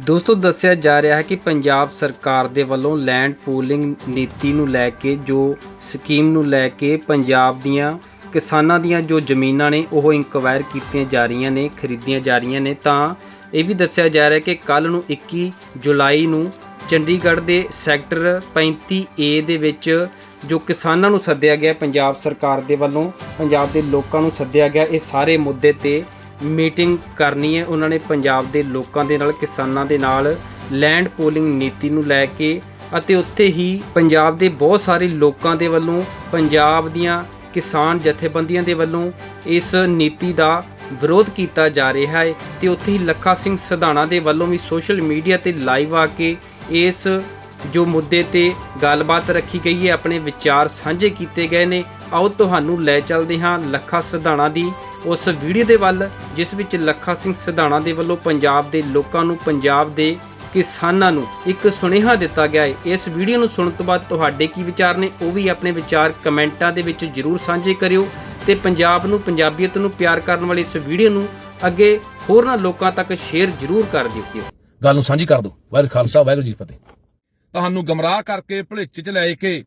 ਦੋਸਤੋ, ਦੱਸਿਆ ਜਾ ਰਿਹਾ ਹੈ ਕਿ ਪੰਜਾਬ ਸਰਕਾਰ ਦੇ ਵੱਲੋਂ ਲੈਂਡ ਪੂਲਿੰਗ ਨੀਤੀ ਨੂੰ ਲੈ ਕੇ, ਜੋ ਸਕੀਮ ਨੂੰ ਲੈ ਕੇ ਪੰਜਾਬ ਦੀਆਂ ਕਿਸਾਨਾਂ ਦੀਆਂ ਜੋ ਜ਼ਮੀਨਾਂ ਨੇ, ਉਹ ਇਨਕੁਆਇਰ ਕੀਤੀਆਂ ਜਾ ਰਹੀਆਂ ਨੇ, ਖਰੀਦੀਆਂ ਜਾ ਰਹੀਆਂ ਨੇ, ਤਾਂ ਇਹ ਵੀ ਦੱਸਿਆ ਜਾ ਰਿਹਾ ਕਿ ਕੱਲ ਨੂੰ 21 ਜੁਲਾਈ ਨੂੰ ਚੰਡੀਗੜ੍ਹ ਦੇ ਸੈਕਟਰ 35A ਦੇ ਵਿੱਚ ਜੋ ਕਿਸਾਨਾਂ ਨੂੰ ਸੱਦਿਆ ਗਿਆ, ਪੰਜਾਬ ਸਰਕਾਰ ਦੇ ਵੱਲੋਂ, ਪੰਜਾਬ ਦੇ ਲੋਕਾਂ ਨੂੰ ਸੱਦਿਆ ਗਿਆ, ਇਹ ਸਾਰੇ ਮੁੱਦੇ ਤੇ ਮੀਟਿੰਗ ਕਰਨੀ ਹੈ। ਉਹਨਾਂ ਨੇ ਪੰਜਾਬ ਦੇ ਲੋਕਾਂ ਦੇ ਨਾਲ, ਕਿਸਾਨਾਂ ਦੇ ਨਾਲ ਲੈਂਡ ਪੋਲਿੰਗ ਨੀਤੀ ਨੂੰ ਲੈ ਕੇ ਅਤੇ ਉੱਥੇ ਹੀ ਪੰਜਾਬ ਦੇ ਬਹੁਤ ਸਾਰੇ ਲੋਕਾਂ ਦੇ ਵੱਲੋਂ, ਪੰਜਾਬ ਦੀਆਂ ਕਿਸਾਨ ਜਥੇਬੰਦੀਆਂ ਦੇ ਵੱਲੋਂ ਇਸ ਨੀਤੀ ਦਾ ਵਿਰੋਧ ਕੀਤਾ ਜਾ ਰਿਹਾ ਹੈ ਤੇ ਉੱਥੇ ਹੀ ਲੱਖਾ ਸਿੰਘ ਸਧਾਣਾ ਦੇ ਵੱਲੋਂ ਵੀ ਸੋਸ਼ਲ ਮੀਡੀਆ ਤੇ ਲਾਈਵ ਆ ਕੇ ਇਸ ਜੋ ਮੁੱਦੇ ਤੇ ਗੱਲਬਾਤ ਰੱਖੀ ਗਈ ਹੈ, ਆਪਣੇ ਵਿਚਾਰ ਸਾਂਝੇ ਕੀਤੇ ਗਏ ਨੇ। ਆਓ, ਤੁਹਾਨੂੰ ਲੈ ਚੱਲਦੇ ਹਾਂ ਲੱਖਾ ਸਧਾਣਾ ਦੀ ਉਸ ਵੀਡੀਓ ਦੇ ਵੱਲ ਜਿਸ ਵਿੱਚ ਲੱਖਾ ਸਿੰਘ ਸਧਾਣਾ ਦੇ ਵੱਲੋਂ ਪੰਜਾਬ ਦੇ ਲੋਕਾਂ ਨੂੰ ਪੰਜਾਬ ਦੇ ਕਿਸਾਨਾਂ ਨੂੰ ਇੱਕ ਸੁਨੇਹਾ ਦਿੱਤਾ ਗਿਆ ਹੈ। ਇਸ ਵੀਡੀਓ ਨੂੰ ਸੁਣਨ ਤੋਂ ਬਾਅਦ ਤੁਹਾਡੇ ਕੀ ਵਿਚਾਰ ਨੇ ਉਹ ਵੀ ਆਪਣੇ ਵਿਚਾਰ ਕਮੈਂਟਾਂ ਦੇ ਵਿੱਚ ਜਰੂਰ ਸਾਂਝੇ ਕਰਿਓ ਤੇ ਪੰਜਾਬ ਨੂੰ ਪੰਜਾਬੀਅਤ ਨੂੰ ਪਿਆਰ ਕਰਨ ਵਾਲੀ ਇਸ ਵੀਡੀਓ ਨੂੰ ਅੱਗੇ ਹੋਰਨਾਂ ਲੋਕਾਂ ਤੱਕ ਸ਼ੇਅਰ ਜਰੂਰ ਕਰ ਦਿਓ। ਗੱਲ ਨੂੰ ਸਾਂਝੀ ਕਰ ਦਿਓ। ਵਾਹਿਗੁਰੂ ਖਾਲਸਾ ਵਾਹਿਗੁਰੂ ਜੀ ਫਤਿਹ। ਤੁਹਾਨੂੰ ਗਮਰਾਹ ਕਰਕੇ ਭੁਲੇਚੇ ਚ ਲੈ ਕੇ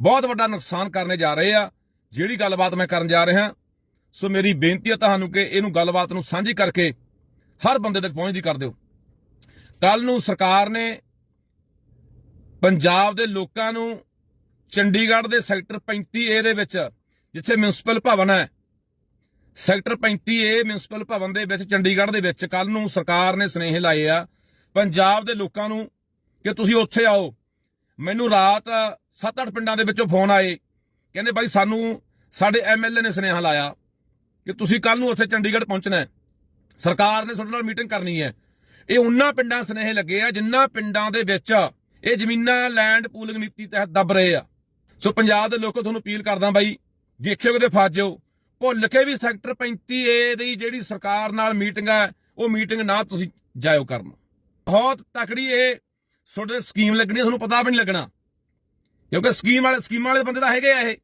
ਬਹੁਤ ਵੱਡਾ ਨੁਕਸਾਨ ਕਰਨੇ ਜਾ ਰਹੇ ਆ। ਜਿਹੜੀ ਗੱਲਬਾਤ ਮੈਂ ਕਰਨ ਜਾ ਰਿਹਾ ਸੋ ਮੇਰੀ ਬੇਨਤੀ ਹੈ ਤੁਹਾਨੂੰ ਕਿ ਇਹਨੂੰ ਗੱਲਬਾਤ ਨੂੰ ਸਾਂਝੀ ਕਰਕੇ ਹਰ ਬੰਦੇ ਤੱਕ ਪਹੁੰਚਦੀ ਕਰ ਦਿਓ। ਕੱਲ ਨੂੰ ਸਰਕਾਰ ਨੇ ਪੰਜਾਬ ਦੇ ਲੋਕਾਂ ਨੂੰ ਚੰਡੀਗੜ੍ਹ ਦੇ ਸੈਕਟਰ 35A ਦੇ ਵਿੱਚ, ਜਿੱਥੇ ਮਿਊਨਿਸਪਲ ਭਵਨ ਹੈ, ਸੈਕਟਰ 35A ਮਿਊਨਿਸਪਲ ਭਵਨ ਦੇ ਵਿੱਚ, ਚੰਡੀਗੜ੍ਹ ਦੇ ਵਿੱਚ ਕੱਲ ਨੂੰ ਸਰਕਾਰ ਨੇ ਸਨੇਹ ਲਾਏ ਆ, ਪੰਜਾਬ ਦੇ ਲੋਕਾਂ ਨੂੰ ਕਿ ਤੁਸੀਂ ਉੱਥੇ ਆਓ। ਮੈਨੂੰ ਰਾਤ 7-8 ਪਿੰਡਾਂ ਦੇ ਵਿੱਚੋਂ ਫੋਨ ਆਏ। ਕਹਿੰਦੇ ਬਾਈ ਸਾਨੂੰ, ਸਾਡੇ ਐਮਐਲਏ ਨੇ ਸਨੇਹਾ ਲਾਇਆ। ਕਿ ਤੁਸੀਂ ਕੱਲ ਨੂੰ ਉੱਥੇ ਚੰਡੀਗੜ੍ਹ ਪਹੁੰਚਣਾ ਹੈ। ਸਰਕਾਰ ਨੇ ਤੁਹਾਡੇ ਨਾਲ ਮੀਟਿੰਗ ਕਰਨੀ ਹੈ। ਇਹ ਉਹਨਾਂ ਪਿੰਡਾਂ ਸਨੇਹ ਲੱਗੇ ਆ, ਜਿਨ੍ਹਾਂ ਪਿੰਡਾਂ ਦੇ ਵਿੱਚ ਇਹ ਜ਼ਮੀਨਾਂ ਲੈਂਡ ਪੂਲਿੰਗ ਨੀਤੀ ਤਹਿਤ ਦੱਬ ਰਹੇ ਆ। ਸੋ ਪੰਜਾਬ ਦੇ ਲੋਕੋ ਤੁਹਾਨੂੰ ਅਪੀਲ ਕਰਦਾ ਬਾਈ, ਦੇਖਿਓ ਕਿਤੇ ਫਸ ਜਾਓ। ਭੁੱਲ ਕੇ ਵੀ ਸੈਕਟਰ 35A ਦੀ ਜਿਹੜੀ ਸਰਕਾਰ ਨਾਲ ਮੀਟਿੰਗ ਹੈ ਉਹ ਮੀਟਿੰਗ ਨਾ ਤੁਸੀਂ ਜਾਇਓ ਕਰਨ। ਬਹੁਤ ਤਕੜੀ ਇਹ ਤੁਹਾਡੇ ਸਕੀਮ ਲੱਗਣੀ ਤੁਹਾਨੂੰ ਪਤਾ ਵੀ ਨਹੀਂ ਲੱਗਣਾ। ਕਿਉਂਕਿ ਸਕੀਮ ਵਾਲੇ, ਸਕੀਮਾਂ ਵਾਲੇ ਬੰਦੇ ਤਾਂ ਹੈਗੇ ਆ ਇਹ।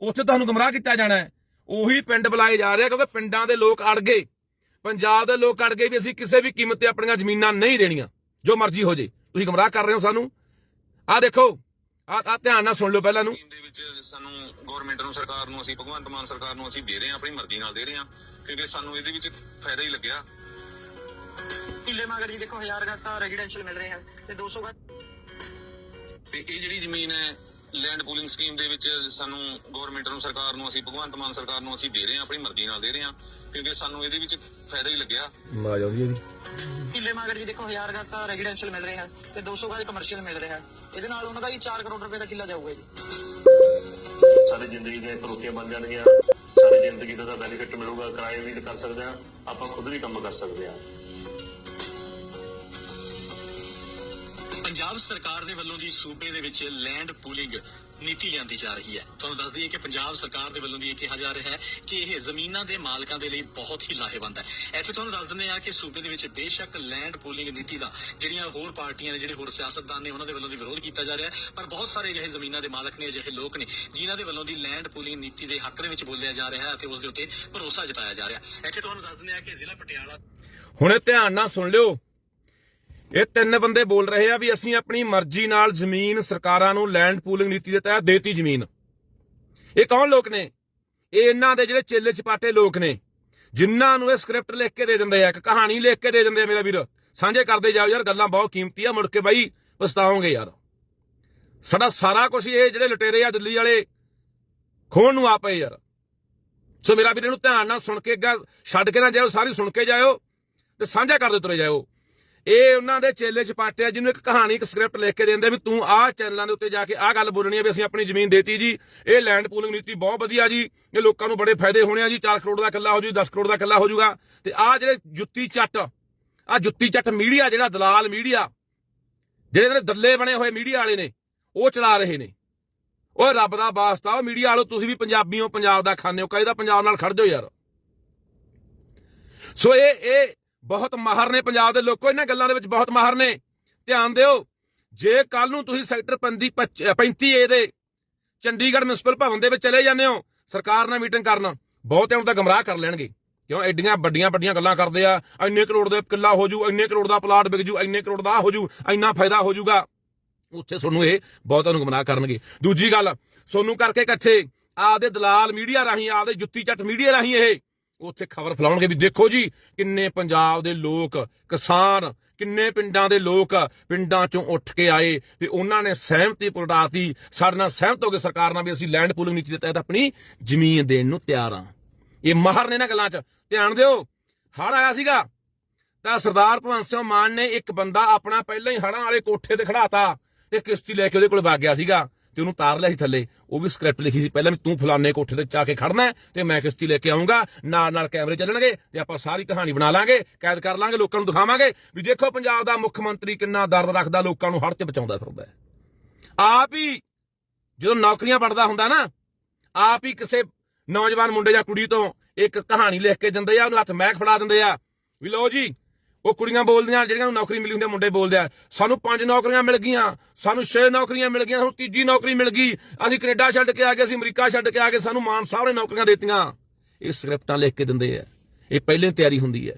ਉੱਥੇ ਤੁਹਾਨੂੰ ਗੁੰਮਰਾਹ ਕੀਤਾ ਜਾਣਾ ਹੈ। ਉਹੀ ਪਿੰਡ ਬੁਲਾਏ ਜਾ ਰਹੇ ਆ ਕਿਉਂਕਿ ਪਿੰਡਾਂ ਦੇ ਲੋਕ ਅੜ ਗਏ। ਪੰਜਾਬ ਦੇ ਲੋਕ ਅੜ ਗਏ ਵੀ ਅਸੀਂ ਕਿਸੇ ਵੀ ਕੀਮਤ ਤੇ ਆਪਣੀਆਂ ਜ਼ਮੀਨਾਂ ਨਹੀਂ ਦੇਣੀਆਂ ਜੋ ਮਰਜ਼ੀ ਹੋ ਜੇ। ਤੁਸੀਂ ਗੁੰਮਰਾਹ ਕਰ ਰਹੇ ਹੋ ਸਾਨੂੰ। ਆਹ ਦੇਖੋ ਆਹ ਆਹ ਧਿਆਨ ਨਾਲ ਸੁਣ ਲਓ ਪਹਿਲਾਂ ਨੂੰ। ਦੇ ਵਿੱਚ ਸਾਨੂੰ ਗਵਰਨਮੈਂਟ ਨੂੰ ਸਰਕਾਰ ਨੂੰ ਅਸੀਂ ਭਗਵੰਤ ਮਾਨ ਸਰਕਾਰ ਨੂੰ ਅਸੀਂ ਦੇ ਰਹੇ ਹਾਂ ਆਪਣੀ ਮਰਜ਼ੀ ਨਾਲ ਦੇ ਰਹੇ ਹਾਂ ਕਿਉਂਕਿ ਸਾਨੂੰ ਇਹਦੇ ਵਿੱਚ ਫਾਇਦਾ ਹੀ ਲੱਗਿਆ। ਕਿੱਲੇ ਮਗਰ ਜੀ ਦੇਖੋ 1000 ਘਰ ਤਾਂ ਰੈਜ਼ੀਡੈਂਸ਼ੀਅਲ ਮਿਲ ਰਹੇ ਹਨ ਤੇ 200 ਘਰ ਤੇ ਇਹ ਜਿਹੜੀ ਜ਼ਮੀਨ ਹੈ ਲੈਂਡ ਪੂਲਿੰਗ ਸਕੀਮ ਦੇ ਵਿੱਚ ਸਾਨੂੰ ਗਵਰਨਮੈਂਟ ਨੂੰ ਸਰਕਾਰ ਨੂੰ ਅਸੀਂ ਭਗਵੰਤ ਮਾਨ ਸਰਕਾਰ ਨੂੰ ਅਸੀਂ ਦੇ ਰਹੇ ਹਾਂ ਆਪਣੀ ਮਰਜ਼ੀ ਨਾਲ ਦੇ ਰਹੇ ਹਾਂ ਕਿਉਂਕਿ ਸਾਨੂੰ ਇਹਦੇ ਵਿੱਚ ਫਾਇਦਾ ਹੀ ਲੱਗਿਆ। ਆਵਾਜ਼ ਆਉਂਦੀ ਹੈ ਜੀ। ਕਿੱਲੇ ਮਗਰ ਜੀ ਦੇਖੋ 1000 ਘਰ ਤਾਂ ਰੈਜ਼ੀਡੈਂਸ਼ੀਅਲ ਮਿਲ ਰਹੇ ਤੇ 200 ਘਰ ਕਮਰਸ਼ੀਅਲ ਮਿਲ ਰਿਹਾ ਹੈ। ਇਹਦੇ ਨਾਲ ਉਹਨਾਂ ਦਾ ਹੀ 4 ਕਰੋੜ ਰੁਪਏ ਦਾ ਕਿੱਲਾ ਜਾਊਗਾ ਜੀ। ਸਾਡੀ ਜ਼ਿੰਦਗੀ ਦੀਆਂ ਤਰੱਕੀਆਂ ਬਣ ਜਾਣਗੀਆਂ ਸਾਡੀ ਜ਼ਿੰਦਗੀ ਦਾ ਬੈਨੀਫਿਟ ਮਿਲੂਗਾ ਕਿਰਾਏ ਵੀ ਕਰ ਸਕਦੇ ਆ ਆਪਾਂ ਖੁਦ ਵੀ ਕੰਮ ਕਰ ਸਕਦੇ ਆ ਪੰਜਾਬ ਸਰਕਾਰ ਦੇ ਵੱਲੋਂ ਦੀ ਸੂਬੇ ਦੇ ਵਿੱਚ ਲੈਂਡ ਪੂਲਿੰਗ ਨੀਤੀ ਲਿਆਂਦੀ ਜਾ ਰਹੀ ਹੈ। ਤੁਹਾਨੂੰ ਦੱਸ ਦਈਏ ਕਿ ਪੰਜਾਬ ਸਰਕਾਰ ਦੇ ਵੱਲੋਂ ਦੀ ਇਹ ਕਿਹਾ ਜਾ ਰਿਹਾ ਹੈ ਕਿ ਇਹ ਜ਼ਮੀਨਾਂ ਦੇ ਮਾਲਕਾਂ ਦੇ ਲਈ ਬਹੁਤ ਹੀ ਲਾਹੇਵੰਦ ਹੈ। ਇੱਥੇ ਤੁਹਾਨੂੰ ਦੱਸ ਦਿੰਦੇ ਆ ਕਿ ਸੂਬੇ ਦੇ ਵਿੱਚ ਬੇਸ਼ੱਕ ਲੈਂਡ ਪੂਲਿੰਗ ਨੀਤੀ ਦਾ ਜਿਹੜੀਆਂ ਹੋਰ ਪਾਰਟੀਆਂ ਨੇ, ਜਿਹੜੇ ਹੋਰ ਸਿਆਸਤਦਾਨ ਨੇ, ਉਹਨਾਂ ਦੇ ਵੱਲੋਂ ਵੀ ਵਿਰੋਧ ਕੀਤਾ ਜਾ ਰਿਹਾ ਪਰ ਬਹੁਤ ਸਾਰੇ ਅਜਿਹੇ ਜ਼ਮੀਨਾਂ ਦੇ ਮਾਲਕ ਨੇ, ਅਜਿਹੇ ਲੋਕ ਨੇ, ਜਿਨ੍ਹਾਂ ਦੇ ਵੱਲੋਂ ਦੀ ਲੈਂਡ ਪੂਲਿੰਗ ਨੀਤੀ ਦੇ ਹੱਕ ਦੇ ਵਿੱਚ ਬੋਲਿਆ ਜਾ ਰਿਹਾ ਹੈ ਅਤੇ ਉਸ ਦੇ ਉੱਤੇ ਭਰੋਸਾ ਜਤਾਇਆ ਜਾ ਰਿਹਾ ਇੱਥੇ ਤੁਹਾਨੂੰ ਦੱਸ ਦਿੰਦੇ ਆ ਕਿ ਜ਼ਿਲ੍ਹਾ ਪਟਿਆਲਾ ਹੁਣੇ ਧਿਆਨ ਨਾਲ ਸੁਣ ਲਿਓ। ਇਹ ਤਿੰਨ ਬੰਦੇ ਬੋਲ ਰਹੇ ਆ ਵੀ ਅਸੀਂ ਆਪਣੀ ਮਰਜ਼ੀ ਨਾਲ ਜ਼ਮੀਨ ਸਰਕਾਰਾਂ ਨੂੰ ਲੈਂਡ ਪੂਲਿੰਗ ਨੀਤੀ ਦੇ ਤਹਿਤ ਦੇਤੀ ਜ਼ਮੀਨ। ਇਹ ਕੌਣ ਲੋਕ ਨੇ? ਇਹ ਇਹਨਾਂ ਦੇ ਜਿਹੜੇ ਚੇਲੇ ਚਪਾਟੇ ਲੋਕ ਨੇ, ਜਿਨ੍ਹਾਂ ਨੂੰ ਇਹ ਸਕ੍ਰਿਪਟ ਲਿਖ ਕੇ ਦੇ ਦਿੰਦੇ ਆ, ਇੱਕ ਕਹਾਣੀ ਲਿਖ ਕੇ ਦੇ ਦਿੰਦੇ ਆ ਮੇਰਾ ਵੀਰ। ਸਾਂਝੇ ਕਰਦੇ ਜਾਓ ਯਾਰ, ਗੱਲਾਂ ਬਹੁਤ ਕੀਮਤੀ ਆ, ਮੁੜ ਕੇ ਬਾਈ ਪਛਤਾਓਗੇ ਯਾਰ। ਸਾਡਾ ਸਾਰਾ ਕੁਝ ਇਹ ਜਿਹੜੇ ਲੁਟੇਰੇ ਆ ਦਿੱਲੀ ਵਾਲੇ, ਖੋਣ ਨੂੰ ਆ ਪਏ ਯਾਰ। ਸੋ ਮੇਰਾ ਵੀਰ, ਇਹਨੂੰ ਧਿਆਨ ਨਾਲ ਸੁਣ ਕੇ ਅੱਗਾ ਛੱਡ ਕੇ ਨਾ ਜਾਇਓ, ਸਾਰੀ ਸੁਣ ਕੇ ਜਾਇਓ ਤੇ ਸਾਂਝਾ ਕਰਦੇ ਤੁਰੇ ਜਾਇਓ। ਇਹ ਉਹਨਾਂ ਦੇ ਚੇਲੇ ਚਪਾਟੇ ਆ ਜਿਹਨੂੰ ਇੱਕ ਕਹਾਣੀ, ਇੱਕ ਸਕ੍ਰਿਪਟ ਲਿਖ ਕੇ ਦਿੰਦੇ ਵੀ ਤੂੰ ਆਹ ਚੈਨਲਾਂ ਦੇ ਉੱਤੇ ਜਾ ਕੇ ਆਹ ਗੱਲ ਬੋਲਣੀ ਹੈ ਵੀ ਅਸੀਂ ਆਪਣੀ ਜ਼ਮੀਨ ਦੇਤੀ ਜੀ। ਇਹ ਲੈਂਡ ਪੂਲਿੰਗ ਨੀਤੀ ਬਹੁਤ ਵਧੀਆ ਜੀ। ਇਹ ਲੋਕਾਂ ਨੂੰ ਬੜੇ ਫਾਇਦੇ ਹੋਣੇ ਆ ਜੀ। 4 ਕਰੋੜ ਦਾ ਕਿੱਲਾ ਹੋ ਜੂ 10 ਕਰੋੜ ਦਾ ਕਿੱਲਾ ਹੋ ਜਾਊਗਾ ਤੇ ਆਹ ਜਿਹੜੇ ਜੁੱਤੀ ਚੱਟ, ਆਹ ਜੁੱਤੀ ਚੱਟ ਮੀਡੀਆ, ਜਿਹੜਾ ਦਲਾਲ ਮੀਡੀਆ, ਜਿਹੜੇ ਜਿਹੜੇ ਦੱਲੇ ਬਣੇ ਹੋਏ ਮੀਡੀਆ ਵਾਲੇ ਨੇ, ਉਹ ਚਲਾ ਰਹੇ ਨੇ। ਓਏ ਰੱਬ ਦਾ ਵਾਸਤਾ ਉਹ ਮੀਡੀਆ ਵਾਲੋ, ਤੁਸੀਂ ਵੀ ਪੰਜਾਬੀ ਹੋ ਪੰਜਾਬ ਦਾ ਖਾਂਦੇ ਹੋ। ਕਹਿੰਦਾ ਪੰਜਾਬ ਨਾਲ ਖੜ ਜਾਓ ਯਾਰ। ਸੋ ਇਹ ਇਹ ਬਹੁਤ ਮਾਹਰ ਨੇ ਪੰਜਾਬ ਦੇ ਲੋਕੋ, ਇਹਨਾਂ ਗੱਲਾਂ ਦੇ ਵਿੱਚ ਬਹੁਤ ਮਾਹਰ ਨੇ। ਧਿਆਨ ਦਿਓ, ਜੇ ਕੱਲ ਨੂੰ ਤੁਸੀਂ ਸੈਕਟਰ 35 ਏ ਦੇ ਚੰਡੀਗੜ੍ਹ ਮਿਊਨਿਸਪਲ ਭਵਨ ਦੇ ਵਿੱਚ ਚਲੇ ਜਾਂਦੇ ਹੋ, ਸਰਕਾਰ ਨਾਲ ਮੀਟਿੰਗ ਕਰਨ, ਬਹੁਤਿਆਂ ਨੂੰ ਤਾਂ ਗਮਰਾਹ ਕਰ ਲੈਣਗੇ। ਕਿਉਂ? ਐਡੀਆਂ ਵੱਡੀਆਂ ਵੱਡੀਆਂ ਗੱਲਾਂ ਕਰਦੇ ਆ, ਇੰਨੇ ਕਰੋੜ ਦੇ ਕਿੱਲਾ ਹੋ ਜੂ, ਇੰਨੇ ਕਰੋੜ ਦਾ ਪਲਾਟ ਵਿਕ ਜੂ, ਇੰਨੇ ਕਰੋੜ ਦਾ ਆਹ ਹੋ ਜੂ, ਇੰਨਾ ਫਾਇਦਾ ਹੋ ਜੂਗਾ। ਉੱਥੇ ਤੁਹਾਨੂੰ ਇਹ ਬਹੁਤਾਂ ਨੂੰ ਗੁੰਮਰਾਹ ਕਰਨਗੇ। ਦੂਜੀ ਗੱਲ, ਸੋਨੂੰ ਕਰਕੇ ਇਕੱਠੇ ਆਪਦੇ ਦਲਾਲ ਮੀਡੀਆ ਰਾਹੀਂ ਆਪਦੇ ਜੁੱਤੀ ਚੱਟ ਮੀਡੀਆ ਰਾਹੀਂ ਇਹ ਉੱਥੇ ਖਬਰ ਫੈਲਾਉਣਗੇ ਵੀ ਦੇਖੋ ਜੀ, ਕਿੰਨੇ ਪੰਜਾਬ ਦੇ ਲੋਕ ਕਿਸਾਨ, ਕਿੰਨੇ ਪਿੰਡਾਂ ਦੇ ਲੋਕ ਪਿੰਡਾਂ ਚੋਂ ਉੱਠ ਕੇ ਆਏ ਤੇ ਉਹਨਾਂ ਨੇ ਸਹਿਮਤੀ ਪ੍ਰਗਟਾਤੀ ਸਾਡੇ ਨਾਲ ਸਹਿਮਤ ਹੋ ਕੇ ਸਰਕਾਰ ਨਾਲ ਵੀ ਅਸੀਂ ਲੈਂਡ ਪੂਲਿੰਗ ਨੀਤੀ ਦੇ ਤਹਿਤ ਆਪਣੀ ਜ਼ਮੀਨ ਦੇਣ ਨੂੰ ਤਿਆਰ ਹਾਂ। ਇਹ ਮਾਹਰ ਨੇ ਨਾ ਗੱਲਾਂ 'ਚ। ਧਿਆਨ ਦਿਓ ਹੜ ਆਇਆ ਸੀਗਾ। ਤਾਂ ਸਰਦਾਰ ਭਗਵੰਤ ਸਿੰਘ ਮਾਨ ਨੇ ਇੱਕ ਬੰਦਾ ਆਪਣਾ ਪਹਿਲਾਂ ਹੀ ਹੜਾਂ ਵਾਲੇ ਕੋਠੇ ਤੇ ਖੜਾਤਾ ਤੇ ਕਿਸ਼ਤੀ ਲੈ ਕੇ ਉਹਦੇ ਕੋਲ ਵਗ ਗਿਆ ਸੀਗਾ। ਤੇ ਉਹਨੂੰ ਤਾਰ ਲਿਆ ਸੀ ਥੱਲੇ। ਉਹ ਵੀ ਸਕ੍ਰਿਪਟ ਲਿਖੀ ਸੀ। ਪਹਿਲਾਂ ਵੀ ਤੂੰ ਫਲਾਣੇ ਕੋਠੇ ਤੇ ਜਾ ਕੇ ਖੜਨਾ ਤੇ ਮੈਂ ਕਿਸ਼ਤੀ ਲੈ ਕੇ ਆਉਂਗਾ ਨਾਲ ਨਾਲ ਕੈਮਰੇ ਚੱਲਣਗੇ ਤੇ ਆਪਾਂ ਸਾਰੀ ਕਹਾਣੀ ਬਣਾ ਲਾਂਗੇ, ਕੈਦ ਕਰ ਲਾਂਗੇ, ਲੋਕਾਂ ਨੂੰ ਦਿਖਾਵਾਂਗੇ। ਵੀ ਦੇਖੋ ਪੰਜਾਬ ਦਾ ਮੁੱਖ ਮੰਤਰੀ ਕਿੰਨਾ ਦਰਦ ਰੱਖਦਾ, ਲੋਕਾਂ ਨੂੰ ਹੜ 'ਚ ਬਚਾਉਂਦਾ ਫਿਰਦਾ ਹੈ। ਆਪ ਹੀ ਜਦੋਂ ਨੌਕਰੀਆਂ ਬਣਦਾ ਹੁੰਦਾ ਨਾ, ਆਪ ਹੀ ਕਿਸੇ ਨੌਜਵਾਨ ਮੁੰਡੇ ਜਾਂ ਕੁੜੀ ਤੋਂ ਇੱਕ ਕਹਾਣੀ ਲਿਖ ਕੇ ਦਿੰਦੇ ਆ, ਉਹਨੂੰ ਹੱਥ ਮਹਿਕ ਫੜਾ ਦਿੰਦੇ ਆ। ਵੀ ਲਓ ਜੀ ਉਹ ਕੁੜੀਆਂ ਬੋਲਦੀਆਂ, ਜਿਹੜੀਆਂ ਨੂੰ ਨੌਕਰੀ ਮਿਲੀ ਹੁੰਦੀ ਮੁੰਡੇ ਬੋਲਦੇ ਆ। ਸਾਨੂੰ ਪੰਜ ਨੌਕਰੀਆਂ ਮਿਲ ਗਈਆਂ, ਸਾਨੂੰ ਛੇ ਨੌਕਰੀਆਂ ਮਿਲ ਗਈਆਂ ਸਾਨੂੰ ਤੀਜੀ ਨੌਕਰੀ ਮਿਲ ਗਈ। ਅਸੀਂ ਕੈਨੇਡਾ ਛੱਡ ਕੇ ਆ ਗਏ, ਅਸੀਂ ਅਮਰੀਕਾ ਛੱਡ ਕੇ ਆ ਗਏ, ਸਾਨੂੰ ਮਾਨ ਸਾਹਿਬ ਨੇ ਨੌਕਰੀਆਂ ਦਿੱਤੀਆਂ। ਇਹ ਸਕ੍ਰਿਪਟਾਂ ਲਿਖ ਕੇ ਦਿੰਦੇ ਆ। ਇਹ ਪਹਿਲੇ ਤਿਆਰੀ ਹੁੰਦੀ ਹੈ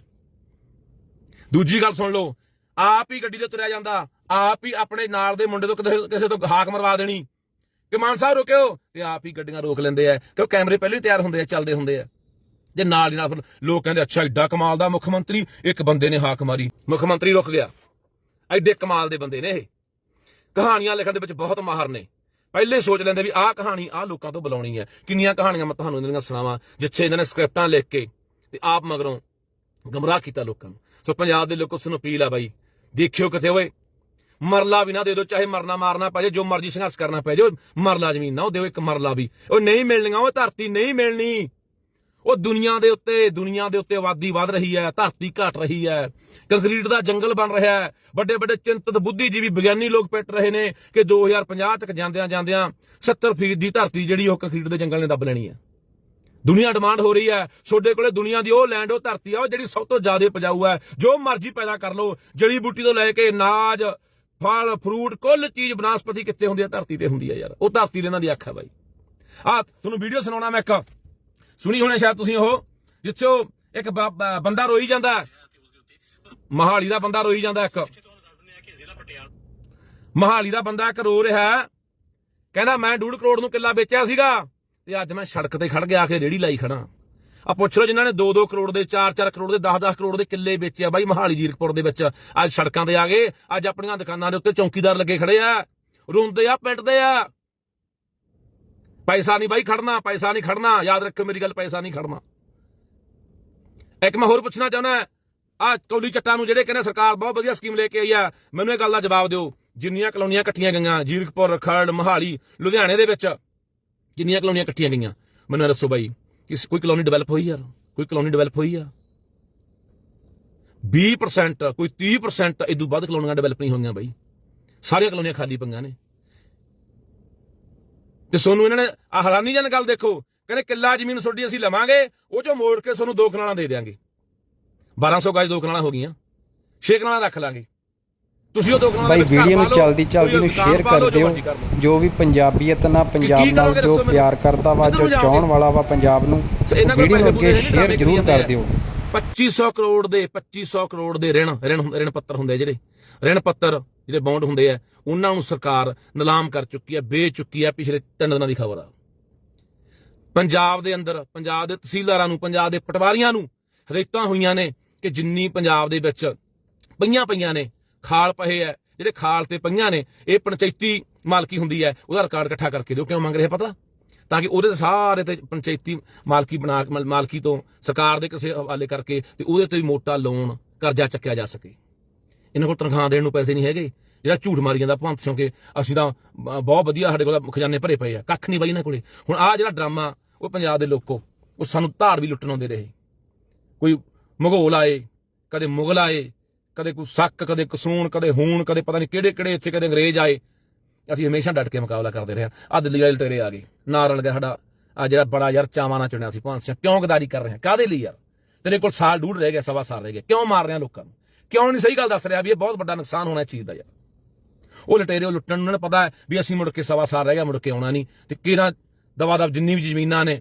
ਦੂਜੀ ਗੱਲ ਸੁਣ ਲਓ, ਆਪ ਹੀ ਗੱਡੀ ਤੇ ਤੁਰਿਆ ਜਾਂਦਾ, ਆਪ ਹੀ ਆਪਣੇ ਨਾਲ ਦੇ ਮੁੰਡੇ ਤੋਂ ਕਿਸੇ ਕਿਸੇ ਤੋਂ ਹਾਕ ਮਰਵਾ ਦੇਣੀ। ਕਿ ਮਾਨ ਸਾਹਿਬ ਰੁਕਿਓ, ਤੇ ਆਪ ਹੀ ਗੱਡੀਆਂ ਰੋਕ ਲੈਂਦੇ ਆ, ਕਿਉਂ ਕੈਮਰੇ ਪਹਿਲਾਂ ਹੀ ਤਿਆਰ ਹੁੰਦੇ ਆ, ਚੱਲਦੇ ਹੁੰਦੇ ਆ। ਜੇ ਨਾਲ ਦੀ ਨਾਲ ਫਿਰ ਲੋਕ ਕਹਿੰਦੇ, ਅੱਛਾ, ਐਡਾ ਕਮਾਲ ਦਾ ਮੁੱਖ ਮੰਤਰੀ। ਇੱਕ ਬੰਦੇ ਨੇ ਹਾਕ ਮਾਰੀ। ਮੁੱਖ ਮੰਤਰੀ ਰੁਕ ਗਿਆ। ਐਡੇ ਕਮਾਲ ਦੇ ਬੰਦੇ ਨੇ ਇਹ। ਕਹਾਣੀਆਂ ਲਿਖਣ ਦੇ ਵਿੱਚ ਬਹੁਤ ਮਾਹਰ ਨੇ। ਪਹਿਲੇ ਸੋਚ ਲੈਂਦੇ ਵੀ ਆਹ ਕਹਾਣੀ ਆਹ ਲੋਕਾਂ ਤੋਂ ਬੁਲਾਉਣੀ ਹੈ। ਕਿੰਨੀਆਂ ਕਹਾਣੀਆਂ ਮੈਂ ਤੁਹਾਨੂੰ ਇਹਨਾਂ ਦੀਆਂ ਸੁਣਾਵਾਂ, ਜਿੱਥੇ ਇਹਨਾਂ ਨੇ ਸਕ੍ਰਿਪਟਾਂ ਲਿਖ ਕੇ ਤੇ ਆਪ ਮਗਰੋਂ ਗਮਰਾਹ ਕੀਤਾ ਲੋਕਾਂ ਨੂੰ। ਸੋ ਪੰਜਾਬ ਦੇ ਲੋਕੋ ਨੂੰ ਅਪੀਲ ਆ ਬਾਈ, ਦੇਖਿਓ ਕਿਤੇ ਓਏ ਮਰਲਾ ਵੀ ਨਾ ਦੇ ਦਿਓ, ਚਾਹੇ ਮਰਨਾ ਮਾਰਨਾ ਪੈ ਜਾਓ ਜੋ ਮਰਜ਼ੀ ਸੰਘਰਸ਼ ਕਰਨਾ ਪੈ ਜਾਓ ਮਰਲਾ ਜ਼ਮੀਨ ਨਾ ਉਹ ਦਿਓ, ਇੱਕ ਮਰਲਾ ਵੀ। ਉਹ ਨਹੀਂ ਮਿਲਣੀਆਂ, ਉਹ ਧਰਤੀ ਨਹੀਂ ਮਿਲਣੀ। ਉਹ ਦੁਨੀਆ ਦੇ ਉੱਤੇ, ਦੁਨੀਆ ਦੇ ਉੱਤੇ ਆਬਾਦੀ ਵੱਧ ਰਹੀ ਹੈ, ਧਰਤੀ ਘਟ ਰਹੀ ਹੈ ਕੰਕਰੀਟ ਦਾ ਜੰਗਲ ਬਣ ਰਿਹਾ ਹੈ ਵੱਡੇ ਵੱਡੇ ਚਿੰਤਤ ਬੁੱਧੀਜੀਵੀ ਵਿਗਿਆਨੀ ਲੋਕ ਪਿੱਟ ਰਹੇ ਨੇ ਕਿ 2050 ਤੱਕ ਜਾਂਦਿਆਂ ਜਾਂਦਿਆਂ 70% ਦੀ ਧਰਤੀ ਜਿਹੜੀ ਉਹ ਕੰਕਰੀਟ ਦੇ ਜੰਗਲ ਨੇ ਦੱਬ ਲੈਣੀ ਹੈ। ਦੁਨੀਆ ਡਿਮਾਂਡ ਹੋ ਰਹੀ ਹੈ, ਤੁਹਾਡੇ ਕੋਲੇ ਦੁਨੀਆ ਦੀ ਉਹ ਲੈਂਡ ਉਹ ਧਰਤੀ ਆ, ਉਹ ਜਿਹੜੀ ਸਭ ਤੋਂ ਜ਼ਿਆਦਾ ਉਪਜਾਊ ਹੈ, ਜੋ ਮਰਜ਼ੀ ਪੈਦਾ ਕਰ ਲਓ, ਜੜੀ ਬੂਟੀ ਤੋਂ ਲੈ ਕੇ ਅਨਾਜ, ਫਲ ਫਰੂਟ ਕੁੱਲ ਚੀਜ਼ ਬਨਸਪਤੀ ਕਿੱਥੇ ਹੁੰਦੀ ਹੈ? ਧਰਤੀ ਤੇ ਹੁੰਦੀ ਹੈ ਯਾਰ, ਉਹ ਧਰਤੀ ਦੇ ਇਹਨਾਂ ਦੀ ਅੱਖ ਹੈ ਬਾਈ। ਆ ਤੁਹਾਨੂੰ ਵੀਡੀਓ ਸੁਣਾਉਣਾ ਮੈਂ ਇੱਕ ਸੁਣੀ ਹੋਣੀ ਸ਼ਾਇਦ ਤੁਸੀਂ ਉਹ, ਜਿੱਥੇ ਉਹ ਇੱਕ ਬੰਦਾ ਰੋਈ ਜਾਂਦਾ। ਮਹਾਲੀ ਦਾ ਬੰਦਾ ਰੋਈ ਜਾਂਦਾ ਇੱਕ। ਮਹਾਲੀ ਦਾ ਬੰਦਾ ਇੱਕ ਰੋ ਰਿਹਾ। ਕਹਿੰਦਾ ਮੈਂ 2 ਕਰੋੜ ਨੂੰ ਕਿੱਲਾ ਵੇਚਿਆ ਸੀਗਾ ਤੇ ਅੱਜ ਮੈਂ ਸੜਕ ਤੇ ਖੜ ਗਿਆ ਆ ਕੇ ਰੇੜੀ ਲਾਈ ਖੜਾ ਆ ਪੁੱਛ ਲਓ ਜਿਨ੍ਹਾਂ ਨੇ 2-2 ਕਰੋੜ ਦੇ 4-4 ਕਰੋੜ ਦੇ 10-10 ਕਰੋੜ ਦੇ ਕਿੱਲੇ ਵੇਚਿਆ ਬਾਈ ਮਹਾਲੀ ਜੀਰਕਪੁਰ ਦੇ ਵਿੱਚ। ਅੱਜ ਸੜਕਾਂ ਤੇ ਆ ਗਏ, ਅੱਜ ਆਪਣੀਆਂ ਦੁਕਾਨਾਂ ਦੇ ਉੱਤੇ ਚੌਕੀਦਾਰ ਲੱਗੇ ਖੜੇ ਆ। ਰੋਂਦੇ ਆ ਪਿੱਟਦੇ ਆ। ਪੈਸਾ ਨਹੀਂ ਬਾਈ ਖੜਨਾ, ਪੈਸਾ ਨਹੀਂ ਖੜਨਾ, ਯਾਦ ਰੱਖਿਓ ਮੇਰੀ ਗੱਲ, ਪੈਸਾ ਨਹੀਂ ਖੜਨਾ। ਇੱਕ ਮੈਂ ਹੋਰ ਪੁੱਛਣਾ ਚਾਹੁੰਦਾ ਆ ਕੌਲੀ ਚੱਟਾਂ ਨੂੰ ਜਿਹੜੇ ਕਹਿੰਦੇ ਸਰਕਾਰ ਬਹੁਤ ਵਧੀਆ ਸਕੀਮ ਲੈ ਕੇ ਆਈ ਆ, ਮੈਨੂੰ ਇਹ ਗੱਲ ਦਾ ਜਵਾਬ ਦਿਓ। ਜਿੰਨੀਆਂ ਕਲੋਨੀਆਂ ਇਕੱਠੀਆਂ ਗਈਆਂ, ਜੀਰਕਪੁਰ ਖਰੜ ਮਹਾਲੀ, ਲੁਧਿਆਣੇ ਦੇ ਵਿੱਚ ਜਿੰਨੀਆਂ ਕਲੋਨੀਆਂ ਇਕੱਠੀਆਂ ਗਈਆਂ? ਮੈਨੂੰ ਇਹ ਦੱਸੋ ਬਾਈ, ਕਿ ਕੋਈ ਕਲੋਨੀ ਡਿਵੈਲਪ ਹੋਈ ਯਾਰ ਕੋਈ ਕਲੋਨੀ ਡਿਵੈਲਪ ਹੋਈ ਆ? 20% ਕੋਈ 30% ਇਦੋਂ ਵੱਧ ਕਲੋਨੀਆਂ ਡਿਵੈਲਪ ਨਹੀਂ ਹੋਈਆਂ ਬਾਈ। ਸਾਰੀਆਂ ਕਲੋਨੀਆਂ ਖਾਲੀ ਪਈਆਂ ਨੇ। ਤੇ ਸੋਨੂੰ ਇਹਨਾਂ ਨੇ ਆ ਹੈਰਾਨੀ ਜਨ ਗੱਲ ਦੇਖੋ ਕਹਿੰਦੇ ਕਿੱਲਾ ਜ਼ਮੀਨ ਤੁਹਾਡੀ ਅਸੀਂ ਲਵਾਂਗੇ ਉਹ ਚੋਂ ਮੋੜ ਕੇ ਤੁਹਾਨੂੰ ਦੋ ਕਨਾਲਾਂ ਦੇ ਦੇਾਂਗੇ 1200 ਗਜ ਦੋ ਕਨਾਲਾਂ ਹੋ ਗਈਆਂ ਛੇ ਕਨਾਲਾਂ ਰੱਖ ਲਾਂਗੇ ਤੁਸੀਂ ਉਹ ਦੋ ਕਨਾਲਾਂ ਬਾਈ ਵੀਡੀਓ ਨੂੰ ਚਲਦੀ ਕੋਈ ਨੂੰ ਸ਼ੇਅਰ ਕਰ ਦਿਓ। ਜੋ ਵੀ ਪੰਜਾਬੀਅਤ ਨਾਲ ਪੰਜਾਬ ਨਾਲ ਜੋ? ਪਿਆਰ ਕਰਦਾ ਵਾ ਜੋ ਚਾਹਣ? ਵਾਲਾ ਵਾ ਪੰਜਾਬ ਨੂੰ ਵੀਡੀਓ ਨੂੰ ਅੱਗੇ ਸ਼ੇਅਰ ਜ਼ਰੂਰ ਕਰ। ਦਿਓ 2500 ਕਰੋੜ ਦੇ 2500 ਕਰੋੜ ਦੇ ਰਿਣ ਰਿਣ ਰਿਣ ਪੱਤਰ ਹੁੰਦੇ ਜਿਹੜੇ ਰਿਣ ਪੱਤਰ ਜਿਹੜੇ ਬੌਂਡ ਹੁੰਦੇ ਆ ਉਹਨਾਂ ਨੂੰ ਸਰਕਾਰ ਨਿਲਾਮ ਕਰ ਚੁੱਕੀ ਹੈ, ਵੇਚ ਚੁੱਕੀ ਹੈ ਪਿਛਲੇ ਤਿੰਨ ਦਿਨਾਂ ਦੀ ਖਬਰ। ਆ ਪੰਜਾਬ ਦੇ ਅੰਦਰ, ਪੰਜਾਬ ਦੇ ਤਹਿਸੀਲਦਾਰਾਂ ਨੂੰ, ਪੰਜਾਬ ਦੇ ਪਟਵਾਰੀਆਂ ਨੂੰ ਹਦਾਇਤਾਂ ਹੋਈਆਂ ਨੇ ਕਿ ਜਿੰਨੀ ਪੰਜਾਬ ਦੇ ਵਿੱਚ ਪਈਆਂ ਪਈਆਂ ਨੇ, ਖਾਲ ਪਏ ਆ ਜਿਹੜੇ ਖਾਲ ਤੇ ਪਈਆਂ ਨੇ, ਇਹ ਪੰਚਾਇਤੀ ਮਾਲਕੀ ਹੁੰਦੀ ਹੈ ਉਹਦਾ ਰਿਕਾਰਡ ਇਕੱਠਾ ਕਰਕੇ ਦਿਓ, ਕਿਉਂ ਮੰਗ ਰਹੇ ਪਤਾ? ਤਾਂ ਕਿ ਉਹਦੇ ਸਾਰੇ ਤੇ ਪੰਚਾਇਤੀ ਮਾਲਕੀ ਬਣਾ ਕੇ- ਮਾਲਕੀ ਤੋਂ ਸਰਕਾਰ ਦੇ ਕਿਸੇ ਹਵਾਲੇ ਕਰਕੇ ਤੇ ਉਹਦੇ ਤੇ ਵੀ ਮੋਟਾ ਲੋਨ ਕਰਜ਼ਾ ਚੱਕਿਆ ਜਾ ਸਕੇ। ਇਹਨਾਂ ਕੋਲ ਤਨਖਾਹ ਦੇਣ ਨੂੰ ਪੈਸੇ ਨਹੀਂ ਹੈਗੇ। ਜਿਹੜਾ ਝੂਠ ਮਾਰੀ ਜਾਂਦਾ ਭਵੰਤ ਸਿਓ ਕੇ, ਅਸੀਂ ਤਾਂ ਬਹੁਤ ਵਧੀਆ ਸਾਡੇ ਕੋਲ ਖਜ਼ਾਨੇ ਭਰੇ ਪਏ ਆ, ਕੱਖ ਨਹੀਂ ਬਾਈ ਇਹਨਾਂ ਕੋਲੇ। ਹੁਣ ਆਹ ਜਿਹੜਾ ਡਰਾਮਾ, ਉਹ ਪੰਜਾਬ ਦੇ ਲੋਕੋ, ਉਹ ਸਾਨੂੰ ਧਾਰ ਵੀ ਲੁੱਟਣ ਆਉਂਦੇ ਰਹੇ। ਕੋਈ ਮੁਗਲ ਆਏ, ਕਦੇ ਮੁਗਲ ਆਏ, ਕਦੇ ਕੋਈ ਸੱਕ, ਕਦੇ ਕਸੂਣ ਕਦੇ ਹੂਣ, ਕਦੇ ਪਤਾ ਨਹੀਂ ਕਿਹੜੇ ਕਿਹੜੇ ਇੱਥੇ ਕਦੇ ਅੰਗਰੇਜ਼ ਆਏ। ਅਸੀਂ ਹਮੇਸ਼ਾ ਡਟ ਕੇ ਮੁਕਾਬਲਾ ਕਰਦੇ ਰਹੇ ਆ ਦਿੱਲੀ ਵਾਲੇ ਤੇਰੇ ਆ ਗਏ। ਨਾਲ ਰਲ ਗਿਆ ਸਾਡਾ ਆ ਜਿਹੜਾ ਬੜਾ ਯਾਰ ਚਾਵਾਂ ਨਾਲ ਚੁਣਿਆ ਸੀ ਭੰਤ ਸਿੰਘ। ਕਿਉਂ ਗਦਾਰੀ ਕਰ ਰਹੇ ਆ ਕਾਦੇ ਲਈ ਯਾਰ? ਤੇਰੇ ਕੋਲ ਸਾਲ ਡੂੜ ਰਹਿ ਗਿਆ, ਸਵਾ ਸਾਲ ਰਹਿ ਗਿਆ। ਕਿਉਂ ਮਾਰ ਰਹੇ ਆ ਲੋਕਾਂ ਨੂੰ? ਕਿਉਂ ਨਹੀਂ ਸਹੀ ਗੱਲ ਦੱਸ ਰਿਹਾ ਵੀ ਇਹ ਬਹੁਤ ਵੱਡਾ ਨੁਕਸਾਨ ਹੋਣਾ ਇਸ ਚੀਜ਼ ਦਾ ਯਾਰ? ਉਹ ਲਟੇਰੇ ਉਹ ਲੁੱਟਣ ਨੂੰ ਉਹਨਾਂ ਨੂੰ ਪਤਾ ਵੀ ਅਸੀਂ ਮੁੜ ਕੇ ਸਵਾ ਸਾਲ ਰਹਿ ਗਿਆ, ਮੁੜ ਕੇ ਆਉਣਾ ਨਹੀਂ। ਤੇ ਕਿਹੜਾ ਦਵਾ ਦਵ ਜਿੰਨੀ ਵੀ ਜ਼ਮੀਨਾਂ ਨੇ,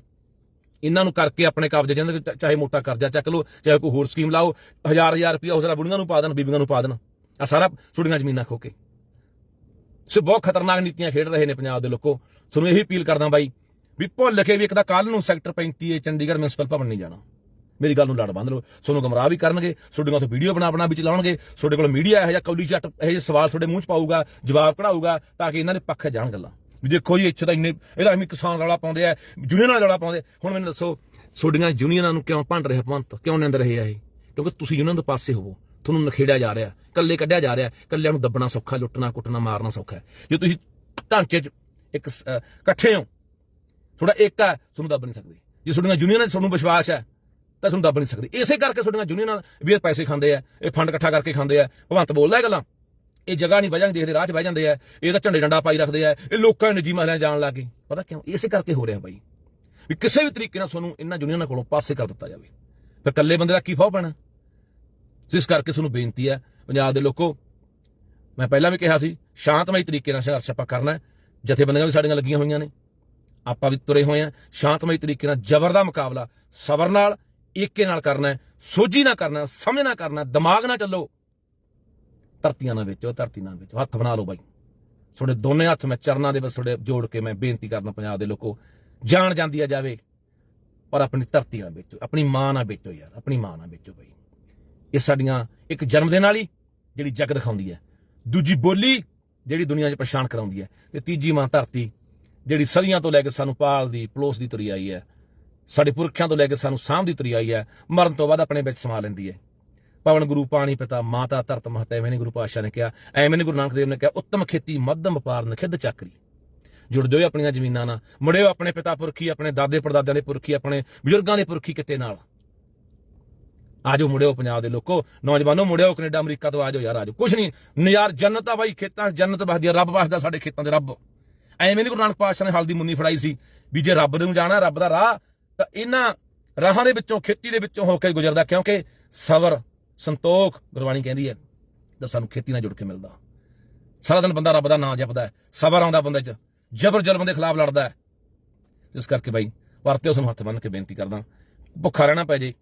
ਇਹਨਾਂ ਨੂੰ ਕਰਕੇ ਆਪਣੇ ਕਬਜ਼ੇ ਜਾਂਦੇ ਚਾਹੇ ਮੋਟਾ ਕਰਜ਼ਾ ਚੱਕ ਲਓ, ਚਾਹੇ ਕੋਈ ਹੋਰ ਸਕੀਮ ਲਾਓ, ਹਜ਼ਾਰ ਹਜ਼ਾਰ ਰੁਪਇਆ ਉਸ ਤਰ੍ਹਾਂ ਬੁੜੀਆਂ ਨੂੰ ਪਾ ਦੇਣ, ਬੀਬੀਆਂ ਨੂੰ ਪਾ ਦੇਣ। ਆ ਸਾਰਾ ਛੁੱਟੀਆਂ ਜ਼ਮੀਨਾਂ ਖੋ ਕੇ। ਸੋ ਬਹੁਤ ਖਤਰਨਾਕ ਨੀਤੀਆਂ ਖੇਡ ਰਹੇ ਨੇ ਪੰਜਾਬ ਦੇ ਲੋਕੋ। ਤੁਹਾਨੂੰ ਇਹੀ ਅਪੀਲ ਕਰਦਾ ਬਾਈ ਵੀ ਭੁੱਲ ਕੇ ਵੀ ਇੱਕ ਤਾਂ ਕੱਲ ਨੂੰ sector 35 A Chandigarh municipal Bhawan ਨਹੀਂ ਜਾਣਾ। ਮੇਰੀ ਗੱਲ ਨੂੰ ਲੜ ਬੰਦ ਲਓ ਤੁਹਾਨੂੰ ਗਮਰਾਹ ਵੀ ਕਰਨਗੇ ਤੁਹਾਡੀਆਂ ਉੱਥੇ ਵੀਡੀਓ ਬਣਾ ਬਣਾ ਵੀ ਚਲਾਉਣਗੇ ਤੁਹਾਡੇ ਕੋਲ ਮੀਡੀਆ ਇਹੋ ਜਿਹਾ ਕੌਲੀ ਚੱਟ ਇਹੋ ਜਿਹੇ ਸਵਾਲ ਤੁਹਾਡੇ ਮੂੰਹ 'ਚ ਪਾਊਗਾ, ਜਵਾਬ ਕਢਾਊਗਾ, ਤਾਂ ਕਿ ਇਹਨਾਂ ਦੇ ਪੱਖ ਜਾਣ ਗੱਲਾਂ। ਵੀ ਦੇਖੋ ਜੀ, ਇੱਥੇ ਤਾਂ ਇੰਨੇ ਇਹਦਾ ਐਵੇਂ ਕਿਸਾਨ ਰੌਲਾ ਪਾਉਂਦੇ ਆ ਯੂਨੀਅਨਾਂ ਰੌਲਾ ਪਾਉਂਦੇ ਹੁਣ ਮੈਨੂੰ ਦੱਸੋ ਤੁਹਾਡੀਆਂ ਯੂਨੀਅਨਾਂ ਨੂੰ ਕਿਉਂ ਭੰਡ ਰਿਹਾ ਭਵੰਤ? ਕਿਉਂ ਨਿੰਦ ਰਹੇ ਆ ਇਹ? ਕਿਉਂਕਿ ਤੁਸੀਂ ਯੂਨੀਅਨ ਦੇ ਪਾਸੇ ਹੋਵੋ। ਤੁਹਾਨੂੰ ਨਖੇੜਿਆ ਜਾ ਰਿਹਾ ਕੱਲੇ ਕੱਢਿਆ ਜਾ ਰਿਹਾ ਕੱਲਿਆਂ ਨੂੰ ਦੱਬਣਾ ਸੌਖਾ, ਲੁੱਟਣਾ, ਕੁੱਟਣਾ, ਮਾਰਨਾ ਸੌਖਾ ਹੈ। ਜੇ ਤੁਸੀਂ ਢਾਂਚੇ 'ਚ ਇੱਕ ਇਕੱਠੇ ਹੋ ਥੋੜਾ ਇੱਕ ਹੈ, ਤੁਹਾਨੂੰ ਦੱਬ ਨਹੀਂ ਸਕਦੇ। ਜੇ ਤੁਹਾਡੀਆਂ ਯੂਨੀਅਨਾਂ 'ਚ ਤੁਹਾਨੂੰ ਵਿਸ਼ਵਾਸ ਹੈ ਤਾਂ ਤੁਹਾਨੂੰ ਦੱਬ ਨਹੀਂ ਸਕਦੇ। ਇਸੇ ਕਰਕੇ ਤੁਹਾਡੀਆਂ ਯੂਨੀਅਨਾਂ ਵੀ ਇਹ ਪੈਸੇ ਖਾਂਦੇ ਆ, ਇਹ ਫੰਡ ਇਕੱਠਾ ਕਰਕੇ ਖਾਂਦੇ ਆ। ਭਗਵੰਤ ਬੋਲਦਾ ਇਹ ਗੱਲਾਂ। ਇਹ ਜਗ੍ਹਾ ਨਹੀਂ ਵਜਾਂ ਦੇਖਦੇ ਰਾਹ 'ਚ ਬਹਿ ਜਾਂਦੇ ਆ। ਇਹ ਤਾਂ ਝੰਡੇ ਡੰਡਾ ਪਾਈ ਰੱਖਦੇ ਆ। ਇਹ ਲੋਕਾਂ ਨੂੰ ਨਿੱਜੀ ਮਹਲਿਆਂ ਜਾਣ ਲੱਗ ਗਏ। ਪਤਾ ਕਿਉਂ? ਇਸੇ ਕਰਕੇ ਹੋ ਰਿਹਾ ਬਾਈ। ਵੀ ਕਿਸੇ ਵੀ ਤਰੀਕੇ ਨਾਲ ਤੁਹਾਨੂੰ ਇਹਨਾਂ ਯੂਨੀਅਨਾਂ ਕੋਲੋਂ ਪਾਸੇ ਕਰ ਦਿੱਤਾ ਜਾਵੇ। ਫਿਰ ਇਕੱਲੇ ਬੰਦੇ ਦਾ ਕੀ ਫਾਹ ਪੈਣਾ? ਜਿਸ ਕਰਕੇ ਤੁਹਾਨੂੰ ਬੇਨਤੀ ਹੈ ਪੰਜਾਬ ਦੇ ਲੋਕੋ, ਮੈਂ ਪਹਿਲਾਂ ਵੀ ਕਿਹਾ ਸੀ, ਸ਼ਾਂਤਮਈ ਤਰੀਕੇ ਨਾਲ ਸੰਘਰਸ਼ ਆਪਾਂ ਕਰਨਾ ਹੈ। ਜਥੇਬੰਦੀਆਂ ਵੀ ਸਾਡੀਆਂ ਲੱਗੀਆਂ ਹੋਈਆਂ ਨੇ। ਆਪਾਂ ਵੀ ਤੁਰੇ ਹੋਏ ਆ। ਸ਼ਾਂਤਮਈ ਤਰੀਕੇ ਨਾਲ ਜ਼ਬਰ ਦਾ ਮੁਕਾਬਲਾ ਸਬਰ ਨਾਲ ਏਕੇ ਨਾਲ ਕਰਨਾ ਸੋਝੀ ਨਾਲ ਕਰਨਾ ਸਮਝ ਨਾਲ ਕਰਨਾ ਦਿਮਾਗ ਨਾਲ ਚੱਲੋ। ਧਰਤੀਆਂ ਨਾਲ ਵੇਚੋ, ਧਰਤੀ ਨਾਲ ਵੇਚੋ, ਹੱਥ ਬਣਾ ਲਓ ਬਾਈ। ਤੁਹਾਡੇ ਦੋਨੇ ਹੱਥ ਮੈਂ ਚਰਨਾਂ ਦੇ ਵਿੱਚ ਤੁਹਾਡੇ ਜੋੜ ਕੇ ਮੈਂ ਬੇਨਤੀ ਕਰਦਾ ਪੰਜਾਬ ਦੇ ਲੋਕੋ, ਜਾਣ ਜਾਂਦੀ ਆ ਜਾਵੇ, ਪਰ ਆਪਣੀ ਧਰਤੀ ਨਾਲ ਵੇਚੋ, ਆਪਣੀ ਮਾਂ ਨਾਲ ਵੇਚੋ ਯਾਰ, ਆਪਣੀ ਮਾਂ ਨਾਲ ਵੇਚੋ ਬਾਈ। ਇਹ ਸਾਡੀਆਂ ਇੱਕ ਜਨਮ ਦਿਨ ਵਾਲੀ ਜਿਹੜੀ ਜਗ ਦਿਖਾਉਂਦੀ ਹੈ। ਦੂਜੀ ਬੋਲੀ ਜਿਹੜੀ ਦੁਨੀਆ 'ਚ ਪਛਾਣ ਕਰਾਉਂਦੀ ਹੈ। ਤੇ ਤੀਜੀ ਮਾਂ ਧਰਤੀ ਜਿਹੜੀ ਸਦੀਆਂ ਤੋਂ ਲੈ ਕੇ ਸਾਨੂੰ ਪਾਲਦੀ ਪਲੋਸਦੀ ਤੁਰੀ ਆਈ ਹੈ। ਸਾਡੇ ਪੁਰਖਿਆਂ ਤੋਂ ਲੈ ਕੇ ਸਾਨੂੰ ਸਾਂਭਦੀ ਤਰੀ ਆਈ ਹੈ, ਮਰਨ ਤੋਂ ਬਾਅਦ ਆਪਣੇ ਵਿੱਚ ਸਮਾ ਲੈਂਦੀ ਹੈ। ਪਵਨ ਗੁਰੂ ਪਾਣੀ ਪਿਤਾ ਮਾਤਾ ਧਰਤ ਮਹਤ, ਐਵੇਂ ਨੇ ਗੁਰੂ ਪਾਤਸ਼ਾਹ ਨੇ ਕਿਹਾ, ਐਵੇਂ ਨੇ ਗੁਰੂ ਨਾਨਕ ਦੇਵ ਨੇ ਕਿਹਾ, ਉੱਤਮ ਖੇਤੀ, ਮੱਧਮ ਵਪਾਰ, ਨਖਿੱਧ ਚੱਕਰੀ। ਜੁੜ ਜਾਓ ਆਪਣੀਆਂ ਜ਼ਮੀਨਾਂ ਨਾਲ ਮੁੜਿਓ ਆਪਣੇ ਪਿਤਾ ਪੁਰਖੀ, ਆਪਣੇ ਦਾਦੇ ਪੜਦਾਦਿਆਂ ਦੇ ਪੁਰਖੀ, ਆਪਣੇ ਬਜ਼ੁਰਗਾਂ ਦੇ ਪੁਰਖੀ ਕਿਤੇ ਨਾਲ। ਆਜੋ ਮੁੜਿਓ ਪੰਜਾਬ ਦੇ ਲੋਕੋ, ਨੌਜਵਾਨੋ ਮੁੜਿਓ ਕੈਨੇਡਾ, ਅਮਰੀਕਾ ਤੋਂ ਆਜੋ ਯਾਰ ਆਜੋ ਕੁਛ ਨਹੀਂ ਨਜ਼ਾਰ ਜੰਨਤ ਆ ਬਾਈ ਖੇਤਾਂ, ਜੰਨਤ ਵਸਦੀ ਆ ਰੱਬ ਵਸਦਾ ਸਾਡੇ ਖੇਤਾਂ ਦੇ ਰੱਬ। ਐਵੇਂ ਨਹੀਂ ਗੁਰੂ ਨਾਨਕ ਪਾਤਸ਼ਾਹ ਨੇ ਹਲਦੀ ਮੁੰਨੀ ਫੜਾਈ ਸੀ, ਵੀ ਜੇ ਰੱਬ ਨੂੰ ਜਾਣਾ, ਰੱਬ ਦਾ ਰਾਹ ਤਾਂ ਇਹਨਾਂ ਰਾਹਾਂ ਦੇ ਵਿੱਚੋਂ, ਖੇਤੀ ਦੇ ਵਿੱਚੋਂ ਹੋ ਕੇ ਗੁਜ਼ਰਦਾ, ਕਿਉਂਕਿ ਸਬਰ, ਸੰਤੋਖ ਗੁਰਬਾਣੀ ਕਹਿੰਦੀ ਹੈ ਤਾਂ ਸਾਨੂੰ ਖੇਤੀ ਨਾਲ ਜੁੜ ਕੇ ਮਿਲਦਾ। ਸਾਰਾ ਦਿਨ ਬੰਦਾ ਰੱਬ ਦਾ ਨਾਮ ਜਪਦਾ ਹੈ, ਸਬਰ ਆਉਂਦਾ ਬੰਦੇ 'ਚ, ਜ਼ਬਰ ਜ਼ੁਲਮ ਦੇ ਖਿਲਾਫ ਲੜਦਾ ਹੈ। ਇਸ ਕਰਕੇ ਬਾਈ, ਵਰਤਿਓ ਤੁਹਾਨੂੰ ਹੱਥ ਬੰਨ ਕੇ ਬੇਨਤੀ ਕਰਦਾ, ਭੁੱਖਾ ਰਹਿਣਾ ਪੈ ਜੇ,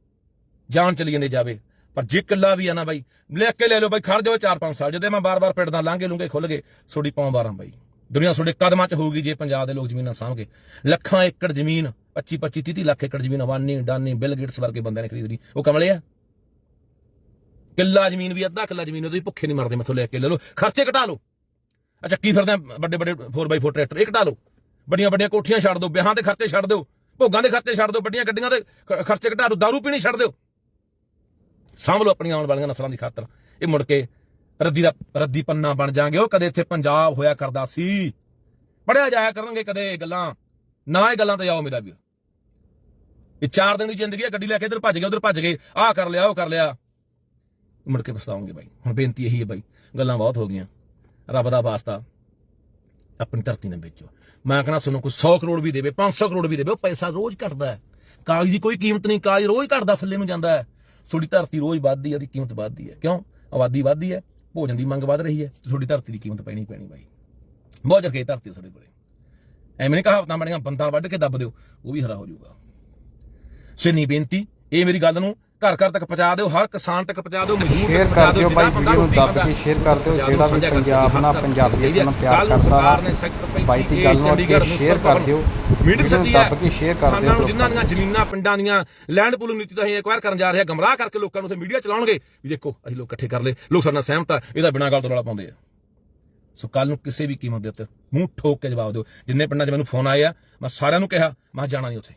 ਜਾਨ ਚਲੀ ਜਾਂਦੀ ਜਾਵੇ, ਪਰ ਜੇ ਕਿੱਲਾ ਵੀ ਆ ਨਾ ਬਾਈ, ਲੈ ਕੇ ਲੈ ਲਓ ਬਾਈ, ਖੜ ਜਾਓ 4-5 ਸਾਲ, ਜਦੇ ਮੈਂ ਬਾਰ-ਬਾਰ ਪਿੰਡਦਾ ਲਾਂਗੇ ਲੂੰਗੇ ਖੁੱਲ ਗਏ ਛੋੜੀ ਪਾਉਂ 12 ਬਾਈ। ਦੁਨੀਆ ਤੁਹਾਡੇ ਕਦਮਾਂ 'ਚ ਹੋਊਗੀ ਜੇ ਪੰਜਾਬ ਦੇ ਲੋਕ ਜ਼ਮੀਨਾਂ ਸਾਂਭਗੇ ਲੱਖਾਂ ਏਕੜ ਜ਼ਮੀਨ 25 25 30 ਲੱਖ ਏਕੜ ਜ਼ਮੀਨ ਅਵਾਨੀ ਡਾਨੀ, ਬਿਲ ਗੇਟਸ ਵਰਗੇ ਬੰਦਿਆਂ ਨੇ ਖਰੀਦ ਲਈ ਉਹ ਕਮਲੇ ਆ? ਕਿੱਲਾ ਜ਼ਮੀਨ ਵੀ ਅੱਧਾ ਕਿੱਲਾ ਜ਼ਮੀਨ, ਉਹਦੀ ਭੁੱਖੇ ਨਹੀਂ ਮਰਦੇ, ਮੈਥੋਂ ਲੈ ਕੇ ਲੈ ਲਓ। ਖਰਚੇ ਘਟਾ ਲਓ। ਅੱਛਾ, ਕੀ ਫਿਰਦੇ ਵੱਡੇ ਵੱਡੇ 4x4 ਟਰੈਕਟਰ, ਇਹ ਘਟਾ ਲਓ। ਵੱਡੀਆਂ ਵੱਡੀਆਂ ਕੋਠੀਆਂ ਛੱਡ ਦਿਓ, ਵਿਆਹਾਂ ਦੇ ਖਰਚੇ ਛੱਡ ਦਿਓ, ਭੋਗਾਂ ਦੇ ਖਰਚੇ ਛੱਡ ਦਿਓ, ਵੱਡੀਆਂ ਗੱਡੀਆਂ ਦੇ ਖਰਚੇ ਘਟਾ ਦਿਓ, ਦਾਰੂ ਪੀਣੀ ਛੱਡ ਦਿਓ। ਸਾਂਭ ਲਓ ਆਪਣੀਆਂ ਆਉਣ ਵਾਲੀਆਂ ਨਸਲਾਂ ਦੀ ਖਾਤਰ। ਇਹ ਮੁੜ ਕੇ ਰੱਦੀ ਦਾ, ਰੱਦੀ ਪੰਨਾ ਬਣ ਜਾਾਂਗੇ ਉਹ ਕਦੇ ਇੱਥੇ ਪੰਜਾਬ ਹੋਇਆ ਕਰਦਾ ਸੀ। ਪੜਿਆ ਜਾਇਆ ਕਰਨਗੇ ਕਦੇ ਗੱਲਾਂ। ਨਾ ਇਹ ਗੱਲਾਂ ਤੇ ਆਓ ਮੇਰਾ ਵੀਰ। ਇਹ ਚਾਰ ਦਿਨ ਦੀ ਜ਼ਿੰਦਗੀ ਹੈ ਗੱਡੀ ਲੈ ਕੇ ਇੱਧਰ ਭੱਜ ਗਏ, ਉੱਧਰ ਭੱਜ ਗਏ। ਆਹ ਕਰ ਲਿਆ, ਉਹ ਕਰ ਲਿਆ। ਮੁੜ ਕੇ ਪਛਤਾਉਂਗੇ ਬਾਈ। ਹੁਣ ਬੇਨਤੀ ਇਹੀ ਹੈ ਬਾਈ, ਗੱਲਾਂ ਬਹੁਤ ਹੋ ਗਈਆਂ। ਰੱਬ ਦਾ ਵਾਸਤਾ, ਆਪਣੀ ਧਰਤੀ ਨਾਲ ਵੇਚੋ। ਮੈਂ ਕਹਿੰਦਾ ਤੁਹਾਨੂੰ ਕੋਈ 100 ਕਰੋੜ ਵੀ ਦੇਵੇ 500 ਕਰੋੜ ਵੀ ਦੇਵੇ, ਉਹ ਪੈਸਾ ਰੋਜ਼ ਘਟਦਾ ਹੈ। ਕਾਗਜ਼ ਦੀ ਕੋਈ ਕੀਮਤ ਨਹੀਂ, ਕਾਗਜ਼ ਰੋਜ਼ ਘਟਦਾ, ਥੱਲੇ ਨੂੰ ਜਾਂਦਾ ਹੈ। ਤੁਹਾਡੀ ਧਰਤੀ ਰੋਜ਼ ਵੱਧਦੀ ਹੈ, ਉਹਦੀ ਕੀਮਤ ਵੱਧਦੀ ਹੈ। ਕਿਉਂ? ਆਬਾਦੀ ਵੱਧਦੀ ਹੈ, ਭੋਜਨ ਦੀ ਮੰਗ ਵੱਧ ਰਹੀ ਹੈ, ਤੇ ਤੁਹਾਡੀ ਧਰਤੀ ਦੀ ਕੀਮਤ ਪੈਣੀ ਪੈਣੀ ਬਾਈ। ਬਹੁਤ ਜਰਕੇ ਧਰਤੀ ਤੁਹਾਡੇ ਕੋਲੇ। ਐਵੇਂ ਨਹੀਂ ਕਹਾਵਤਾਂ ਬਣੀਆਂ ਬੰਦਾ ਵੱਢ ਕੇ ਦੱਬ ਦਿਓ ਉਹ ਵੀ ਹਰਾ ਹੋ ਜਾਊਗਾ। ਸਿਨੀ ਬੇਨਤੀ ਇਹ ਮੇਰੀ ਗੱਲ ਨੂੰ ਘਰ ਘਰ ਤੱਕ ਪਹੁੰਚਾ ਦਿਓ ਹਰ ਕਿਸਾਨ ਤੱਕ ਪਹੁੰਚਾ ਦਿਓ ਮਜ਼ਦੂਰ ਤੱਕ ਪਹੁੰਚਾ ਦਿਓ ਬਾਈ ਵੀਡੀਓ ਨੂੰ ਦੱਬ ਕੇ ਸ਼ੇਅਰ ਕਰ ਦਿਓ ਜਿਹੜਾ ਵੀ ਪੰਜਾਬ ਨਾਲ ਪੰਜਾਬੀਅਤ ਨਾਲ ਪਿਆਰ ਨੂੰ ਕਰਦਾ ਨੇ ਬਾਈ ਦੀ ਗੱਲ ਨੂੰ ਅੱਗੇ ਸ਼ੇਅਰ ਕਰ ਦਿਓ ਮੀਟਿੰਗ ਨੂੰ ਸੱਦੀ ਹੈ ਦੱਬ ਕੇ ਸ਼ੇਅਰ ਕਰ ਦਿਓ ਨੂੰ ਜਿਨ੍ਹਾਂ ਦੀਆਂ ਜ਼ਮੀਨਾਂ ਪਿੰਡਾਂ ਦੀਆਂ ਲੈਂਡ ਪੂਲਿੰਗ ਨੀਤੀ ਦਾ ਅਸੀਂ ਐਕਵਾਇਰ ਕਰਨ ਜਾ ਰਹੇ ਹਾਂ ਗਮਰਾਹ ਕਰਕੇ ਲੋਕਾਂ ਨੂੰ ਉੱਥੇ ਮੀਡੀਆ ਚਲਾਉਣਗੇ ਵੀ ਦੇਖੋ ਅਸੀਂ ਲੋਕ ਇਕੱਠੇ ਕਰ ਲਏ ਲੋਕ ਸਾਡੇ ਨਾਲ ਸਹਿਮਤ ਆ ਇਹਦਾ ਬਿਨਾਂ ਗੱਲ ਤੋਂ ਰੌਲਾ ਪਾਉਂਦੇ ਆ। ਸੋ ਕੱਲ ਨੂੰ ਕਿਸੇ ਵੀ ਕੀਮਤ ਦੇ ਉੱਤੇ ਮੂੰਹ ਠੋਕ ਕੇ ਜਵਾਬ ਦਿਓ। ਜਿੰਨੇ ਪਿੰਡਾਂ 'ਚ ਮੈਨੂੰ ਫੋਨ ਆਏ ਆ ਮੈਂ ਸਾਰਿਆਂ ਨੂੰ ਕਿਹਾ, ਮੈਂ ਜਾਣਾ ਨਹੀਂ ਉੱਥੇ।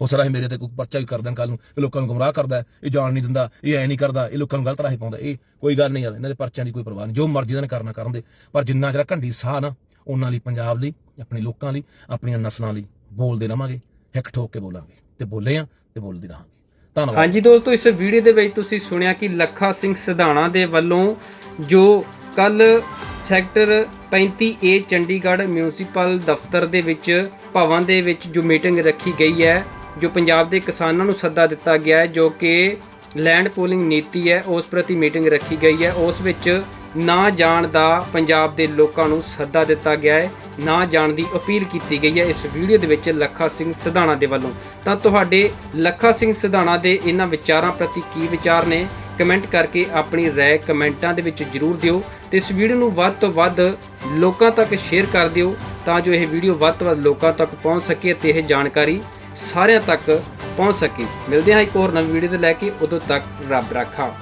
ਹੋ ਸਕਦਾ ਮੇਰੇ ਤੇ ਕੋਈ ਪਰਚਾ ਵੀ ਕਰ ਦੇਣ ਕੱਲ ਨੂੰ, ਇਹ ਲੋਕਾਂ ਨੂੰ ਗੁੰਮਰਾਹ ਕਰਦਾ, ਇਹ ਜਾਣ ਨਹੀਂ ਦਿੰਦਾ, ਇਹ ਐ ਨਹੀਂ ਕਰਦਾ, ਇਹ ਲੋਕਾਂ ਨੂੰ ਗਲਤ ਰਾਹੇ ਪਾਉਂਦਾ, ਇਹ ਕੋਈ ਗੱਲ ਨਹੀਂ ਯਾਰ, ਇਹਨਾਂ ਦੇ ਪਰਚਿਆਂ ਦੀ ਕੋਈ ਪਰਵਾਹ ਨਹੀਂ ਜੋ ਮਰਜ਼ੀ ਇਹਨਾਂ ਨੇ ਕਰਨਾ ਕਰਨ ਦੇ, ਪਰ ਜਿੰਨਾ ਜਿਹੜਾ ਘੰਡੀ ਸਾਹ ਨਾ, ਉਹਨਾਂ ਲਈ, ਪੰਜਾਬ ਲਈ, ਆਪਣੇ ਲੋਕਾਂ ਲਈ, ਆਪਣੀਆਂ ਨਸਲਾਂ ਲਈ ਬੋਲਦੇ ਰਵਾਂਗੇ, ਹਿੱਕ ਠੋਕ ਕੇ ਬੋਲਾਂਗੇ। ਤੇ ਬੋਲੇ ਆ, ਤੇ ਬੋਲਦੇ ਰਹਾਂਗੇ। ਧੰਨਵਾਦ। ਹਾਂਜੀ ਦੋਸਤੋ, ਇਸ ਵੀਡੀਓ ਦੇ ਵਿੱਚ ਤੁਸੀਂ ਸੁਣਿਆ ਕਿ ਲੱਖਾ ਸਿੰਘ ਸਿਧਾਣਾ ਦੇ ਵੱਲੋਂ ਜੋ ਕੱਲ ਸੈਕਟਰ 35A ਚੰਡੀਗੜ੍ਹ ਮਿਊਨਿਸਪਲ ਦਫ਼ਤਰ ਦੇ ਵਿੱਚ ਭਵਨ ਦੇ ਵਿੱਚ ਜੋ ਮੀਟਿੰਗ ਰੱਖੀ ਗਈ ਹੈ, ਜੋ ਪੰਜਾਬ ਦੇ ਕਿਸਾਨਾਂ ਨੂੰ ਸੱਦਾ ਦਿੱਤਾ ਗਿਆ ਹੈ, ਜੋ ਕਿ ਲੈਂਡ ਪੂਲਿੰਗ ਨੀਤੀ ਹੈ, ਉਸ ਪ੍ਰਤੀ ਮੀਟਿੰਗ ਰੱਖੀ ਗਈ ਹੈ, ਉਸ ਵਿੱਚ ਨਾ ਜਾਣ ਦਾ ਪੰਜਾਬ ਦੇ ਲੋਕਾਂ ਨੂੰ ਸੱਦਾ ਦਿੱਤਾ ਗਿਆ ਹੈ, ਨਾ ਜਾਣ ਦੀ ਅਪੀਲ ਕੀਤੀ ਗਈ ਹੈ ਇਸ ਵੀਡੀਓ ਦੇ ਵਿੱਚ ਲੱਖਾ ਸਿੰਘ ਸਿਧਾਣਾ ਦੇ ਵੱਲੋਂ। ਤਾਂ ਤੁਹਾਡੇ ਲੱਖਾ ਸਿੰਘ ਸਿਧਾਣਾ ਦੇ ਇਹਨਾਂ ਵਿਚਾਰਾਂ ਪ੍ਰਤੀ ਕੀ ਵਿਚਾਰ ਨੇ? ਕਮੈਂਟ ਕਰਕੇ ਆਪਣੀ ਰਾਏ ਕਮੈਂਟਾਂ ਦੇ ਵਿੱਚ ਜਰੂਰ ਦਿਓ ਤੇ ਇਸ ਵੀਡੀਓ ਨੂੰ ਵੱਧ ਤੋਂ ਵੱਧ ਲੋਕਾਂ ਤੱਕ ਸ਼ੇਅਰ ਕਰ ਦਿਓ ਤਾਂ ਜੋ ਇਹ ਵੀਡੀਓ ਵੱਧ ਤੋਂ ਵੱਧ ਲੋਕਾਂ ਤੱਕ ਪਹੁੰਚ ਸਕੇ ਤੇ ਇਹ ਜਾਣਕਾਰੀ ਸਾਰਿਆਂ ਤੱਕ ਪਹੁੰਚ ਸਕੇ। ਮਿਲਦੇ ਹਾਂ ਇੱਕ ਹੋਰ ਨਵੀਂ ਵੀਡੀਓ ਤੇ ਲੈ ਕੇ, ਉਦੋਂ ਤੱਕ ਰੱਬ ਰਾਖਾ।